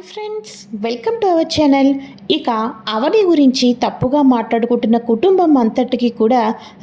Hi friends welcome to our channel. ఇక అవని గురించి తప్పుగా మాట్లాడుకుంటున్న కుటుంబం అంతటికి కూడా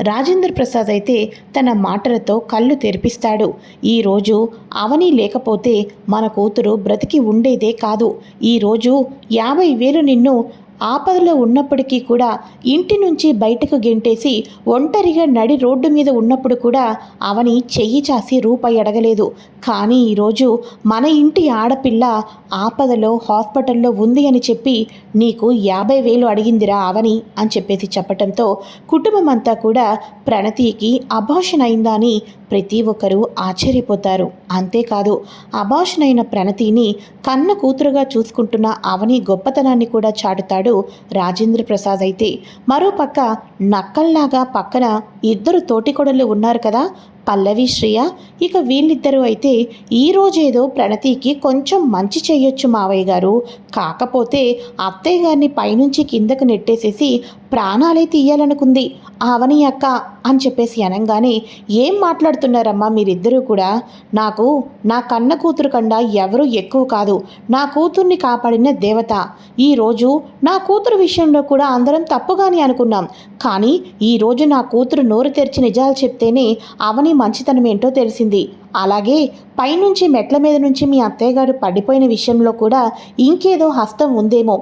రాజేంద్ర ప్రసాద్ అయితే తన మాటలతో కళ్ళు తెరిపిస్తాడు. ఈరోజు అవని లేకపోతే మన కూతురు బ్రతికి ఉండేదే కాదు. ఈరోజు యాభై వేలు నిన్ను ఆపదలో ఉన్నప్పటికీ కూడా ఇంటి నుంచి బయటకు గెంటేసి ఒంటరిగా నడి రోడ్డు మీద ఉన్నప్పుడు కూడా అవని చెయ్యి చాసి రూపాయి అడగలేదు. కానీ ఈరోజు మన ఇంటి ఆడపిల్ల ఆపదలో హాస్పిటల్లో ఉంది అని చెప్పి నీకు యాభై వేలు అడిగిందిరా అవని అని చెప్పేసి చెప్పటంతో కుటుంబం అంతా కూడా ప్రణతికి అభాషణ అయిందా అని ప్రతి ఒక్కరూ ఆశ్చర్యపోతారు. అంతేకాదు అభాషణైన ప్రణతిని కన్న కూతురుగా చూసుకుంటున్న అవని గొప్పతనాన్ని కూడా చాటుతాడు. రాజేంద్ర ప్రసాద్ అయితే మరోపక్క నక్కల్లాగా పక్కన ఇద్దరు తోటికొడలు ఉన్నారు కదా పల్లవి శ్రియ ఇక వీళ్ళిద్దరూ అయితే ఈ రోజేదో ప్రణతికి కొంచెం మంచి చేయొచ్చు మావయ్య గారు. కాకపోతే అత్తయ్య గారిని పైనుంచి కిందకు నెట్టేసేసి ప్రాణాలే తీయాలనుకుంది. అవని అక్క అని చెప్పేసి అనగానే ఏం మాట్లాడుతున్నారమ్మా మీరిద్దరూ కూడా? నాకు నా కన్న కూతురు కన్నా ఎవరు ఎక్కువ కాదు. నా కూతుర్ని కాపాడిన దేవత. ఈరోజు నా కూతురు విషయంలో కూడా అందరం తప్పుగానే అనుకున్నాం. కానీ ఈరోజు నా కూతురు నోరు తెరిచి నిజాలు చెప్తేనే అవని మంచితనం ఏంటో తెలిసింది. అలాగే పైనుంచి మెట్ల మీద నుంచి మీ అత్తయ్యగారు పడిపోయిన విషయంలో కూడా ఇంకేదో హస్తం ఉందేమో.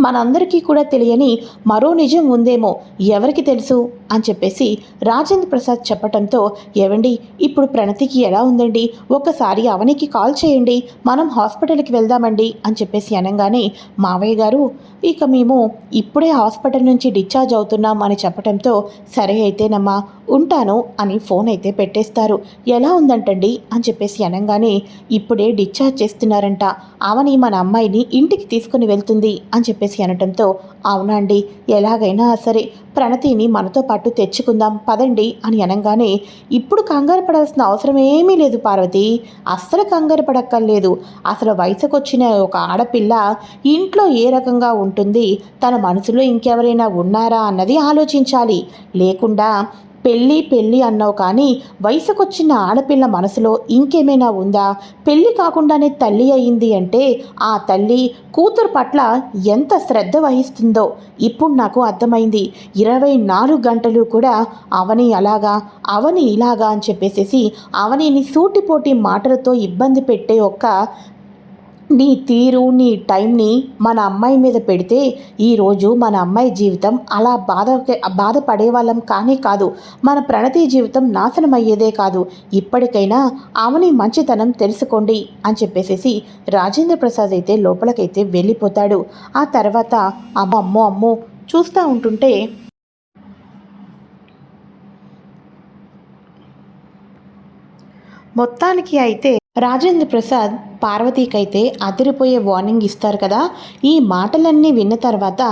మనందరికీ కూడా తెలియని మరో నిజం ఉందేమో. ఎవరికి తెలుసు? అని చెప్పేసి రాజేంద్ర ప్రసాద్ చెప్పటంతో ఏవండి ఇప్పుడు ప్రణతికి ఎలా ఉందండి? ఒకసారి అవనికి కాల్ చేయండి. మనం హాస్పిటల్కి వెళ్దామండి. అని చెప్పేసి అనగానే మావయ్య గారు ఇక మేము ఇప్పుడే హాస్పిటల్ నుంచి డిశ్చార్జ్ అవుతున్నాం అని చెప్పటంతో సరే అయితేనమ్మా ఉంటాను అని ఫోన్ అయితే పెట్టేస్తారు. ఎలా ఉందంటండి? అని చెప్పేసి అనగానే ఇప్పుడే డిశ్చార్జ్ చేస్తున్నారంట. ఆమెని మన అమ్మాయిని ఇంటికి తీసుకుని వెళ్తుంది అని చెప్పేసి అనటంతో అవునా అండి? ఎలాగైనా సరే ప్రణతిని మనతో పాటు తెచ్చుకుందాం పదండి అని అనగానే ఇప్పుడు కంగారు పడాల్సిన అవసరం ఏమీ లేదు పార్వతి. అస్సలు కంగారు పడక్కర్లేదు. అసలు వయసుకొచ్చిన ఒక ఆడపిల్ల ఇంట్లో ఏ రకంగా ఉంటుంది? తన మనసులో ఇంకెవరైనా ఉన్నారా అన్నది ఆలోచించాలి. లేకుండా పెళ్ళి పెళ్ళి అన్నావు కానీ వయసుకొచ్చిన ఆడపిల్ల మనసులో ఇంకేమైనా ఉందా? పెళ్ళి కాకుండానే తల్లి అయింది అంటే ఆ తల్లి కూతురు పట్ల ఎంత శ్రద్ధ వహిస్తుందో ఇప్పుడు నాకు అర్థమైంది. ఇరవై నాలుగు గంటలు కూడా అవని అలాగా అవని ఇలాగా అని చెప్పేసేసి అవనిని సూటిపోటి మాటలతో ఇబ్బంది పెట్టే ఒక్క నీ తీరు నీ టైంని మన అమ్మాయి మీద పెడితే ఈరోజు మన అమ్మాయి జీవితం అలా బాధ బాధపడే వాళ్ళం కానీ కాదు. మన ప్రణతి జీవితం నాశనం అయ్యేదే కాదు. ఇప్పటికైనా ఆమెని మంచితనం తెలుసుకోండి అని చెప్పేసేసి రాజేంద్ర ప్రసాద్ అయితే లోపలికైతే వెళ్ళిపోతాడు. ఆ తర్వాత అమ్మ అమ్మో అమ్మో చూస్తూ ఉంటుంటే మొత్తానికి అయితే రాజేంద్ర ప్రసాద్ పార్వతీకైతే అదిరిపోయే వార్నింగ్ ఇస్తారు కదా. ఈ మాటలన్నీ విన్న తర్వాత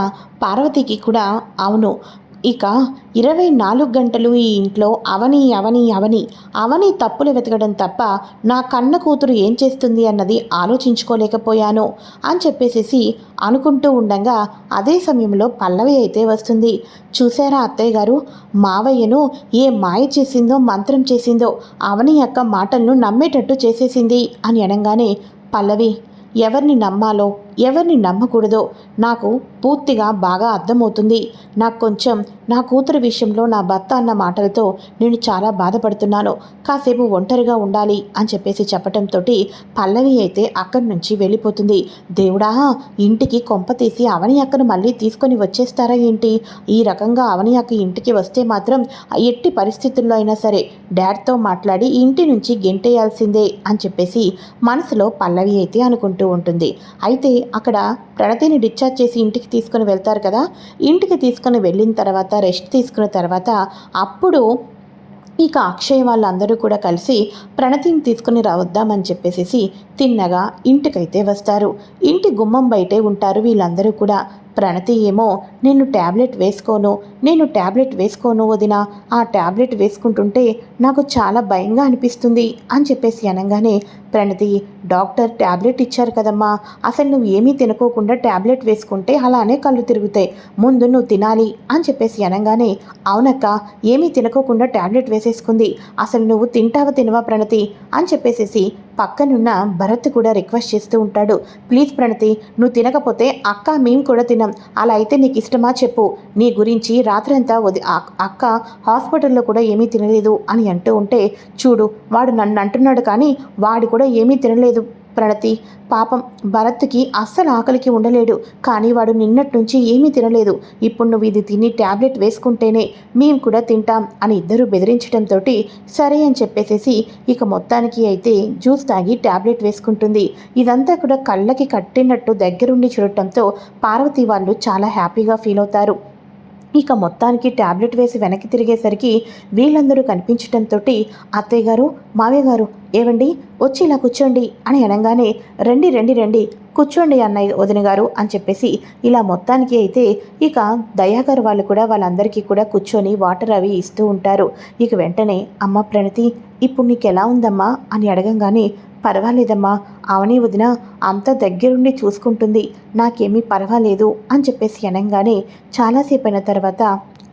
పార్వతికి కూడా అవును ఇక ఇరవై నాలుగు గంటలు ఈ ఇంట్లో అవని అవని అవని. అవని తప్పులు వెతకడం తప్ప నా కన్న కూతురు ఏం చేస్తుంది అన్నది ఆలోచించుకోలేకపోయాను అని చెప్పేసేసి అనుకుంటూ ఉండగా అదే సమయంలో పల్లవి అయితే వస్తుంది. చూసారా అత్తయ్య గారు? మావయ్యను ఏ మాయ చేసిందో మంత్రం చేసిందో అవని యొక్క మాటలను నమ్మేటట్టు చేసేసింది అని అనగానే పల్లవి ఎవరిని నమ్మాలో? ఎవరిని నమ్మకూడదో నాకు పూర్తిగా బాగా అర్థమవుతుంది. నాకు కొంచెం నా కూతురు విషయంలో నా భర్త అన్న మాటలతో నేను చాలా బాధపడుతున్నాను. కాసేపు ఒంటరిగా ఉండాలి అని చెప్పేసి చెప్పటంతో పల్లవి అయితే అక్కడి నుంచి వెళ్ళిపోతుంది. దేవుడా ఇంటికి కొంప తీసి అవని అక్కను మళ్ళీ తీసుకొని వచ్చేస్తారా ఏంటి? ఈ రకంగా అవని అక్క ఇంటికి వస్తే మాత్రం ఎట్టి పరిస్థితుల్లో అయినా సరే డాడ్తో మాట్లాడి ఇంటి నుంచి గెంటేయాల్సిందే అని చెప్పేసి మనసులో పల్లవి అయితే అనుకుంటూ ఉంటుంది. అయితే అక్కడ ప్రణతిని డిశ్చార్జ్ చేసి ఇంటికి తీసుకొని వెళ్తారు కదా. ఇంటికి తీసుకొని వెళ్ళిన తర్వాత రెస్ట్ తీసుకున్న తర్వాత అప్పుడు ఇక అక్షయ్ వాళ్ళందరూ కూడా కలిసి ప్రణతిని తీసుకుని రావద్దామని చెప్పేసి తిన్నగా ఇంటికైతే వస్తారు. ఇంటి గుమ్మం బయటే ఉంటారు వీళ్ళందరూ కూడా. ప్రణతి ఏమో నేను ట్యాబ్లెట్ వేసుకోను నేను ట్యాబ్లెట్ వేసుకోను వదిన. ఆ ట్యాబ్లెట్ వేసుకుంటుంటే నాకు చాలా భయంగా అనిపిస్తుంది అని చెప్పేసి అనగానే ప్రణతి డాక్టర్ ట్యాబ్లెట్ ఇచ్చారు కదమ్మా. అసలు నువ్వు ఏమీ తినుకోకుండా ట్యాబ్లెట్ వేసుకుంటే అలానే కళ్ళు తిరుగుతాయి. ముందు నువ్వు తినాలి అని చెప్పేసి అనగానే అవునక్క ఏమీ తినకోకుండా ట్యాబ్లెట్ వేసేసుకుంది. అసలు నువ్వు తింటావా తినవా ప్రణతి? అని చెప్పేసేసి పక్కనున్న భరత్ కూడా రిక్వెస్ట్ చేస్తూ ఉంటాడు. ప్లీజ్ ప్రణతి నువ్వు తినకపోతే అక్క మేము కూడా తినం. అలా అయితే నీకు ఇష్టమా చెప్పు. నీ గురించి రాత్రంతా వది అక్క హాస్పిటల్లో కూడా ఏమీ తినలేదు అని అంటూ ఉంటే చూడు వాడు నన్ను అంటున్నాడు కానీ వాడు కూడా ఏమీ తినలేదు. ప్రణతి. పాపం భరత్కి అస్సలు ఆకలికి ఉండలేడు. కానీ వాడు నిన్నటి నుంచి ఏమీ తినలేదు. ఇప్పుడు నువ్వు ఇది తిని ట్యాబ్లెట్ వేసుకుంటేనే మేము కూడా తింటాం అని ఇద్దరు బెదిరించడంతో సరే అని చెప్పేసేసి ఇక మొత్తానికి అయితే జ్యూస్ తాగి ట్యాబ్లెట్ వేసుకుంటుంది. ఇదంతా కూడా కళ్ళకి కట్టినట్టు దగ్గరుండి చూడటంతో పార్వతి వాళ్ళు చాలా హ్యాపీగా ఫీల్ అవుతారు. ఇక మొత్తానికి ట్యాబ్లెట్ వేసి వెనక్కి తిరిగేసరికి వీళ్ళందరూ కనిపించడంతో అత్తయ్య గారు మావయ్య గారు ఏవండి? వచ్చి ఇలా కూర్చోండి అని అనగానే రండి రండి రండి కూర్చోండి అన్నయ్య వదిన గారు అని చెప్పేసి ఇలా మొత్తానికి అయితే ఇక దయాకర్ వాళ్ళు కూడా వాళ్ళందరికీ కూడా కూర్చొని వాటర్ అవి ఇస్తూ ఉంటారు. ఇక వెంటనే అమ్మ ప్రణతి ఇప్పుడు నీకు ఎలా ఉందమ్మా? అని అడగంగానే పర్వాలేదమ్మా అవని వదిన అంత దగ్గరుండి చూసుకుంటుంది నాకేమీ పర్వాలేదు అని చెప్పేసి అనగానే చాలాసేపు అయిన తర్వాత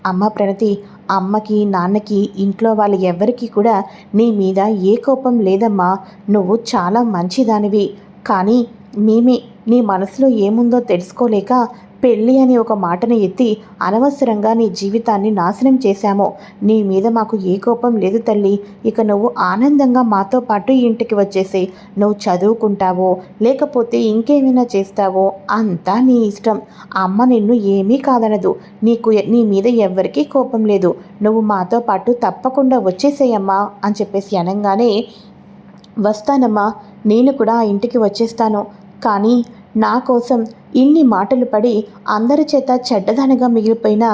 అమ్మ ప్రణతి అమ్మకి నాన్నకి ఇంట్లో వాళ్ళు ఎవ్వరికీ కూడా నీ మీద ఏ కోపం లేదమ్మా నువ్వు చాలా మంచిదానివి కానీ మేమే నీ మనసులో ఏముందో తెలుసుకోలేక పెళ్ళి అనే ఒక మాటను ఎత్తి అనవసరంగా నీ జీవితాన్ని నాశనం చేశాము. నీ మీద మాకు ఏ కోపం లేదు తల్లి. ఇక నువ్వు ఆనందంగా మాతో పాటు ఇంటికి వచ్చేసి. నువ్వు చదువుకుంటావో లేకపోతే ఇంకేమైనా చేస్తావో అంతా నీ ఇష్టం. అమ్మ నిన్ను ఏమీ కాదనదు. నీకు నీ మీద ఎవ్వరికీ కోపం లేదు. నువ్వు మాతో పాటు తప్పకుండా వచ్చేసేయమ్మా అని చెప్పేసి అనగానే వస్తానమ్మా. నేను కూడా ఆ ఇంటికి వచ్చేస్తాను. కానీ నా కోసం ఇన్ని మాటలు పడి అందరి చేత చెడ్డదనగా మిగిలిపోయిన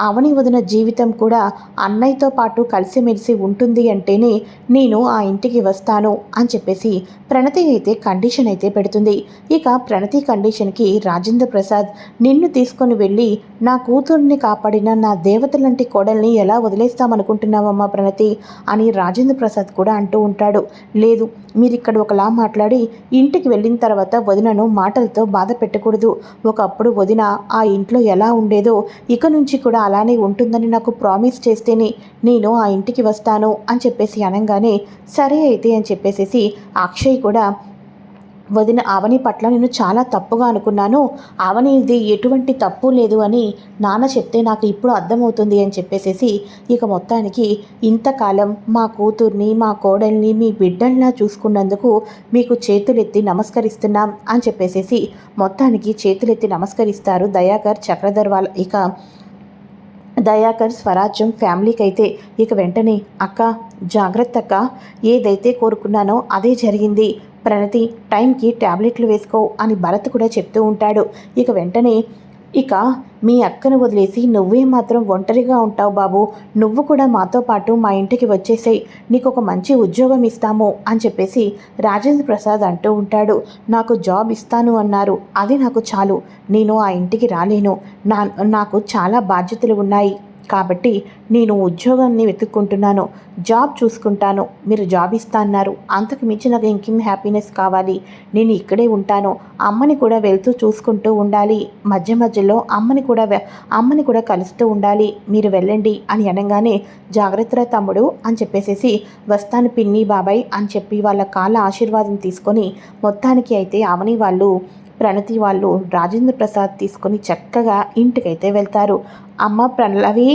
అవని వదిన జీవితం కూడా అన్నయ్యతో పాటు కలిసిమెలిసి ఉంటుంది అంటేనే నేను ఆ ఇంటికి వస్తాను అని చెప్పేసి ప్రణతి అయితే కండిషన్ అయితే పెడుతుంది. ఇక ప్రణతి కండిషన్కి రాజేంద్ర ప్రసాద్ నిన్ను తీసుకొని వెళ్ళి నా కూతుర్ని కాపాడిన నా దేవతలంటి కోడల్ని ఎలా వదిలేస్తామనుకుంటున్నావమ్మా ప్రణతి అని రాజేంద్ర ప్రసాద్ కూడా అంటూ ఉంటాడు. లేదు మీరు ఇక్కడ ఒకలా మాట్లాడి ఇంటికి వెళ్ళిన తర్వాత వదినను మాటలు మాటలతో బాధ పెట్టకూడదు. ఒకప్పుడు వదిన ఆ ఇంట్లో ఎలా ఉండేదో ఇక నుంచి కూడా అలానే ఉంటుందని నాకు ప్రామిస్ చేస్తేనే నేను ఆ ఇంటికి వస్తాను అని చెప్పేసి అనగానే సరే అయితే అని చెప్పేసేసి అక్షయ్ కూడా వదిన ఆవని పట్ల నేను చాలా తప్పుగా అనుకున్నాను. అవనిది ఎటువంటి తప్పు లేదు అని నాన్న చెప్తే నాకు ఇప్పుడు అర్థమవుతుంది అని చెప్పేసేసి ఇక మొత్తానికి ఇంతకాలం మా కూతుర్ని మా కోడల్ని మీ బిడ్డల్లా చూసుకున్నందుకు మీకు చేతులెత్తి నమస్కరిస్తున్నాం అని చెప్పేసేసి మొత్తానికి చేతులెత్తి నమస్కరిస్తారు దయాకర్ చక్రధర్ వాళ్ళ ఇక దయాకర్ స్వరాజ్యం ఫ్యామిలీకి అయితే ఇక వెంటనే అక్క జాగ్రత్త అక్క ఏదైతే కోరుకున్నానో అదే జరిగింది. ప్రణతి టైంకి ట్యాబ్లెట్లు వేసుకో అని భరత్ కూడా చెప్తూ ఉంటాడు. ఇక వెంటనే ఇక మీ అక్కను వదిలేసి నువ్వే మాత్రం ఒంటరిగా ఉంటావు బాబు. నువ్వు కూడా మాతో పాటు మా ఇంటికి వచ్చేసేయి. నీకు ఒక మంచి ఉద్యోగం ఇస్తాము అని చెప్పేసి రాజేంద్ర ప్రసాద్ అంటూ ఉంటాడు. నాకు జాబ్ ఇస్తాను అన్నారు. అది నాకు చాలు. నేను ఆ ఇంటికి రాలేను. నా నాకు చాలా బాధ్యతలు ఉన్నాయి. కాబట్టి నేను ఉద్యోగాన్ని వెతుక్కుంటున్నాను. జాబ్ చూసుకుంటాను. మీరు జాబ్ ఇస్తా అన్నారు. అంతకు మించి నాకు ఇంకేం హ్యాపీనెస్ కావాలి? నేను ఇక్కడే ఉంటాను. అమ్మని కూడా వెళ్తూ చూసుకుంటూ ఉండాలి. మధ్య మధ్యలో అమ్మని కూడా అమ్మని కూడా కలుస్తూ ఉండాలి. మీరు వెళ్ళండి అని అనగానే జాగ్రత్తరా తమ్ముడు అని చెప్పేసేసి వస్తాను పిన్ని బాబాయ్ అని చెప్పి వాళ్ళ కాళ్ళ ఆశీర్వాదం తీసుకొని మొత్తానికి అయితే అవని వాళ్ళు ప్రణతి వాళ్ళు రాజేంద్ర ప్రసాద్ తీసుకొని చక్కగా ఇంటికైతే వెళ్తారు. అమ్మ ప్రణవి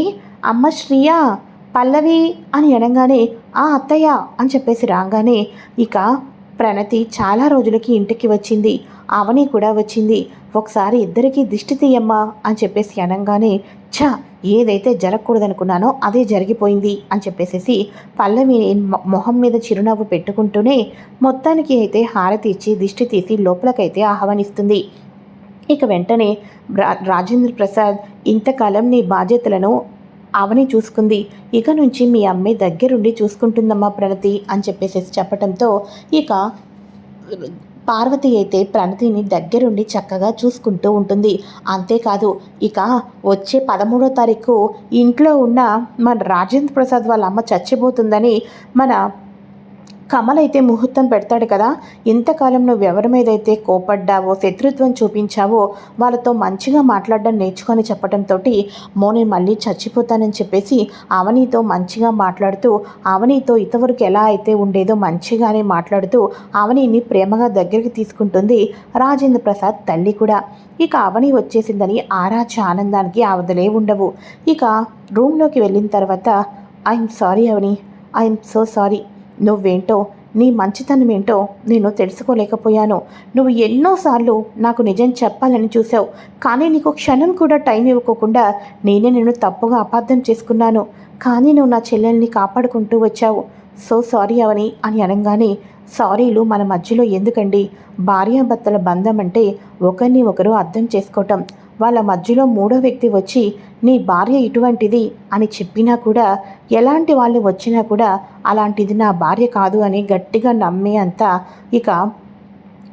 అమ్మ శ్రియ పల్లవి అని అనగానే ఆ అత్తయ్య అని చెప్పేసి రాగానే ఇక ప్రణతి చాలా రోజులకి ఇంటికి వచ్చింది. అవని కూడా వచ్చింది. ఒకసారి ఇద్దరికి దిష్టి తీయమ్మా అని చెప్పేసి అనగానే ఛ ఏదైతే జరగకూడదనుకున్నానో అదే జరిగిపోయింది అని చెప్పేసేసి పల్లవి మొహం మీద చిరునవ్వు పెట్టుకుంటూనే మొత్తానికి అయితే హారతి ఇచ్చి దిష్టి తీసి లోపలకైతే ఆహ్వానిస్తుంది. ఇక వెంటనే రా- రాజేంద్ర ప్రసాద్ ఇంతకాలం నీ బాధ్యతలను అవని చూసుకుంది. ఇక నుంచి మీ అమ్మే దగ్గరుండి చూసుకుంటుందమ్మా ప్రణతి అని చెప్పేసి చెప్పడంతో ఇక పార్వతి అయితే ప్రణతిని దగ్గరుండి చక్కగా చూసుకుంటూ ఉంటుంది. అంతేకాదు ఇక వచ్చే పదమూడో తారీఖు ఇంట్లో ఉన్న మన రాజేంద్ర ప్రసాద్ వాళ్ళ అమ్మ చచ్చిపోతుందని మన కమల్ అయితే ముహూర్తం పెడతాడు కదా. ఇంతకాలం నువ్వు ఎవరి మీద అయితే కోపడ్డావో శత్రుత్వం చూపించావో వాళ్ళతో మంచిగా మాట్లాడడం నేర్చుకొని చెప్పడంతో మోని మళ్ళీ చచ్చిపోతానని చెప్పేసి అవనీతో మంచిగా మాట్లాడుతూ అవనీతో ఇంతవరకు ఎలా అయితే ఉండేదో మంచిగానే మాట్లాడుతూ అవనీని ప్రేమగా దగ్గరికి తీసుకుంటుంది రాజేంద్ర ప్రసాద్ తల్లి కూడా. ఇక అవని వచ్చేసిందని ఆరాచ ఆనందానికి అవదలే ఉండవు. ఇక రూమ్లోకి వెళ్ళిన తర్వాత I'm sorry Avani I'm so sorry నువ్వేంటో నీ మంచితనం ఏంటో నేను తెలుసుకోలేకపోయాను. నువ్వు ఎన్నోసార్లు నాకు నిజం చెప్పాలని చూసావు కానీ నీకు క్షణం కూడా టైం ఇవ్వకోకుండా నేనే నేను తప్పుగా అపార్థం చేసుకున్నాను. కానీ నువ్వు నా చెల్లెల్ని కాపాడుకుంటూ వచ్చావు. సో సారీ అవని అని అనగానే సారీలు మన మధ్యలో ఎందుకండి? భార్యాభర్తల బంధం అంటే ఒకరిని ఒకరు అర్థం చేసుకోవటం. వాళ్ళ మధ్యలో మూడో వ్యక్తి వచ్చి నీ భార్య ఇటువంటిది అని చెప్పినా కూడా ఎలాంటి వాళ్ళు వచ్చినా కూడా అలాంటిది నా భార్య కాదు అని గట్టిగా నమ్మే అంత ఇక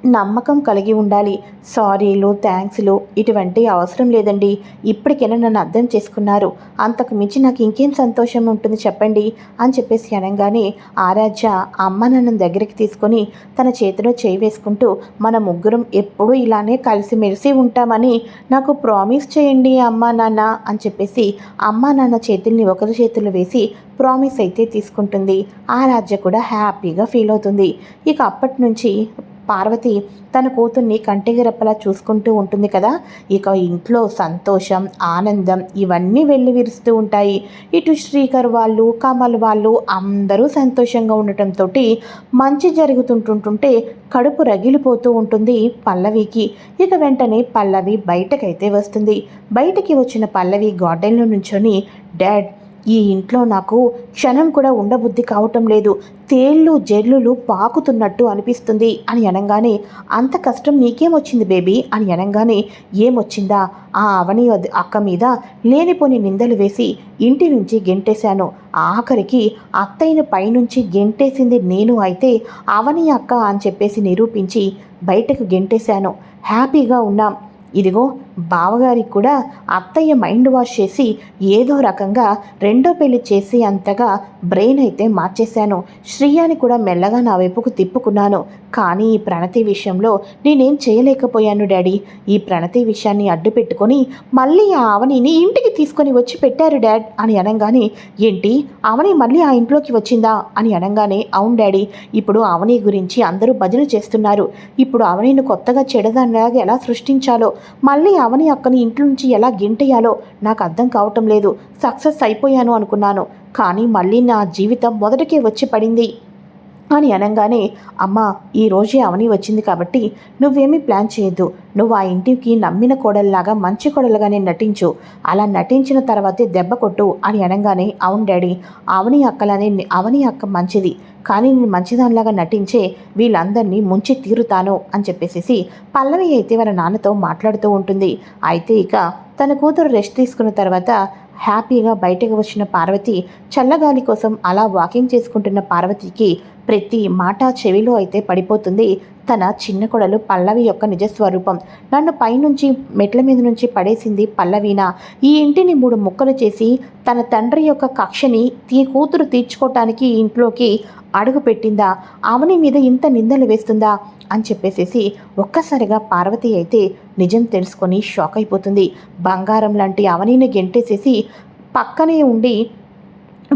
నమ్మకం కలిగి ఉండాలి. సారీలు థ్యాంక్స్లు ఇటువంటి అవసరం లేదండి. ఇప్పటికైనా నన్ను అర్థం చేసుకున్నారు. అంతకు మించి నాకు ఇంకేం సంతోషం ఉంటుంది చెప్పండి? అని చెప్పేసి అనగానే ఆరాధ్య అమ్మ నన్ను దగ్గరికి తీసుకొని తన చేతిలో చేయి వేసుకుంటూ మన ముగ్గురం ఎప్పుడూ ఇలానే కలిసిమెలిసి ఉంటామని నాకు ప్రామిస్ చేయండి అమ్మ నాన్న అని చెప్పేసి అమ్మా నాన్న చేతుల్ని ఒకరి చేతులు వేసి ప్రామిస్ అయితే తీసుకుంటుంది. ఆరాధ్య కూడా హ్యాపీగా ఫీల్ అవుతుంది. ఇక అప్పటి నుంచి పార్వతి తన కూతుర్ని కంటిగిరప్పలా చూసుకుంటూ ఉంటుంది కదా. ఇక ఇంట్లో సంతోషం ఆనందం ఇవన్నీ వెళ్ళి విరుస్తూ ఉంటాయి. ఇటు శ్రీకర్ వాళ్ళు కమల్ వాళ్ళు అందరూ సంతోషంగా ఉండటంతో మంచి జరుగుతుంటుంటుంటే కడుపు రగిలిపోతూ ఉంటుంది పల్లవికి. ఇక వెంటనే పల్లవి బయటకైతే వస్తుంది. బయటకి వచ్చిన పల్లవి గార్డెన్లో నుంచొని డాడ్ ఈ ఇంట్లో నాకు క్షణం కూడా ఉండబుద్ధి కావటం లేదు. తేళ్ళు జెల్లులు పాకుతున్నట్టు అనిపిస్తుంది అని అనగానే అంత కష్టం నీకేమొచ్చింది బేబీ? అని అనగానే ఏమొచ్చిందా? ఆ అవని అక్క మీద లేనిపోని నిందలు వేసి ఇంటి నుంచి గెంటేశాను. ఆఖరికి అత్తయ్యను పైనుంచి గెంటేసింది నేను అయితే అవని అక్క అని చెప్పేసి నిరూపించి బయటకు గెంటేశాను. హ్యాపీగా ఉన్నాం. ఇదిగో బావగారికి కూడా అత్తయ్య మైండ్ వాష్ చేసి ఏదో రకంగా రెండో పెళ్ళి చేసి అంతగా బ్రెయిన్ అయితే మార్చేశాను. శ్రీయాని కూడా మెల్లగా నా వైపుకు తిప్పుకున్నాను. కానీ ఈ ప్రణతి విషయంలో నేనేం చేయలేకపోయాను డాడీ. ఈ ప్రణతి విషయాన్ని అడ్డు పెట్టుకొని మళ్ళీ ఆ అవనిని ఇంటికి తీసుకొని వచ్చి పెట్టారు డాడ్ అని అనగానే ఏంటి? అవని మళ్ళీ ఆ ఇంట్లోకి వచ్చిందా? అని అనగానే అవును డాడీ. ఇప్పుడు అవని గురించి అందరూ భజన చేస్తున్నారు. ఇప్పుడు అవనిని కొత్తగా చెడదానిలాగా ఎలా సృష్టించాలో మళ్ళీ అవని అక్కని ఇంట్లో నుంచి ఎలా గింటేయాలో నాకు అర్థం కావటం లేదు. సక్సెస్ అయిపోయాను అనుకున్నాను. కానీ మళ్ళీ నా జీవితం మొదటికే వచ్చి పడింది. అని అనగానే అమ్మ ఈ రోజే అవని వచ్చింది కాబట్టి నువ్వేమీ ప్లాన్ చేయొద్దు. నువ్వు ఆ ఇంటికి నమ్మిన కోడల్లాగా మంచి కోడలుగానే నటించు. అలా నటించిన తర్వాతే దెబ్బ కొట్టు అని అనగానే అవును డాడీ అవని అక్కలనే అవని అక్క మంచిది. కానీ నేను మంచిదానిలాగా నటించే వీళ్ళందరినీ ముంచి తీరుతాను అని చెప్పేసి పల్లవి అయితే వాళ్ళ నాన్నతో మాట్లాడుతూ ఉంటుంది. అయితే ఇక తన కూతురు రెస్ట్ తీసుకున్న తర్వాత హ్యాపీగా బయటకు వచ్చిన పార్వతి చల్లగాలి కోసం అలా వాకింగ్ చేసుకుంటున్న పార్వతికి ప్రతి మాట చెవిలో అయితే పడిపోతుంది. తన చిన్న కొడలు పల్లవి యొక్క నిజస్వరూపం. నన్ను పైనుంచి మెట్ల మీద నుంచి పడేసింది పల్లవీన. ఈ ఇంటిని మూడు ముక్కలు చేసి తన తండ్రి యొక్క కక్షని తీ కూతురు తీర్చుకోవటానికి ఈ ఇంట్లోకి అడుగు పెట్టిందా? అవని మీద ఇంత నిందలు వేస్తుందా? అని చెప్పేసేసి ఒక్కసారిగా పార్వతి అయితే నిజం తెలుసుకొని షాక్ అయిపోతుంది. బంగారం లాంటి అవనీని గెంటేసేసి పక్కనే ఉండి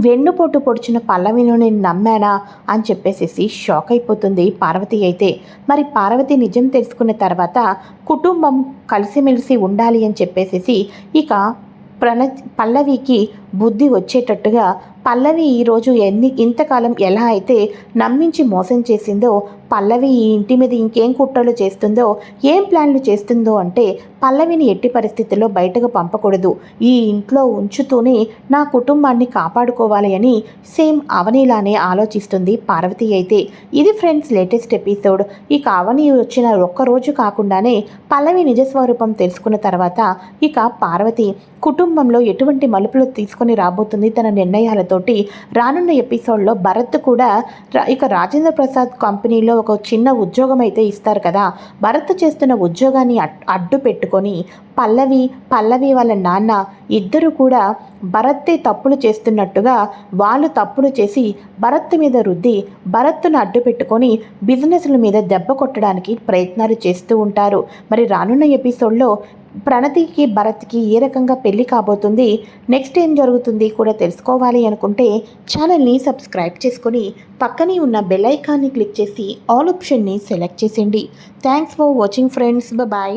వెన్నుపోటు పొడిచిన పల్లవిను నేను నమ్మానా అని చెప్పేసేసి షాక్ అయిపోతుంది పార్వతి అయితే. మరి పార్వతి నిజం తెలుసుకున్న తర్వాత కుటుంబం కలిసిమెలిసి ఉండాలి అని చెప్పేసేసి ఇక ప్రణ పల్లవికి బుద్ధి వచ్చేటట్టుగా పల్లవి ఈరోజు ఎన్ని ఇంతకాలం ఎలా అయితే నమ్మించి మోసం చేసిందో పల్లవి ఈ ఇంటి మీద ఇంకేం కుట్రలు చేస్తుందో ఏం ప్లాన్లు చేస్తుందో అంటే పల్లవిని ఎట్టి పరిస్థితుల్లో బయటకు పంపకూడదు. ఈ ఇంట్లో ఉంచుతూనే నా కుటుంబాన్ని కాపాడుకోవాలి అని సేమ్ అవనిలానే ఆలోచిస్తుంది పార్వతి అయితే. ఇది ఫ్రెండ్స్ లేటెస్ట్ ఎపిసోడ్. ఇక అవని వచ్చిన ఒక్కరోజు కాకుండానే పల్లవి నిజస్వరూపం తెలుసుకున్న తర్వాత ఇక పార్వతి కుటుంబంలో ఎటువంటి మలుపులు తీసుకొని రాబోతుంది తన నిర్ణయాలతో తోటి రానున్న ఎపిసోడ్లో భరత్ కూడా ఇక రాజేంద్ర ప్రసాద్ కంపెనీలో ఒక చిన్న ఉద్యోగం అయితే ఇస్తారు కదా. భరత్ చేస్తున్న ఉద్యోగాన్ని అడ్- అడ్డు పెట్టుకొని పల్లవి పల్లవి వాళ్ళ నాన్న ఇద్దరు కూడా భరత్తే తప్పులు చేస్తున్నట్టుగా వాళ్ళు తప్పులు చేసి భరత్ మీద రుద్ది భరత్తును అడ్డు పెట్టుకొని బిజినెస్ల మీద దెబ్బ కొట్టడానికి ప్రయత్నాలు చేస్తూ ఉంటారు. మరి రానున్న ఎపిసోడ్లో ప్రణతికి భరత్కి ఏ రకంగా పెళ్ళి కాబోతుంది నెక్స్ట్ ఏం జరుగుతుంది కూడా తెలుసుకోవాలి అనుకుంటే ఛానల్ని సబ్స్క్రైబ్ చేసుకొని పక్కనే ఉన్న బెల్ ఐకాన్ని క్లిక్ చేసి ఆల్ ఆప్షన్ని సెలెక్ట్ చేసేయండి. Thanks for watching friends bye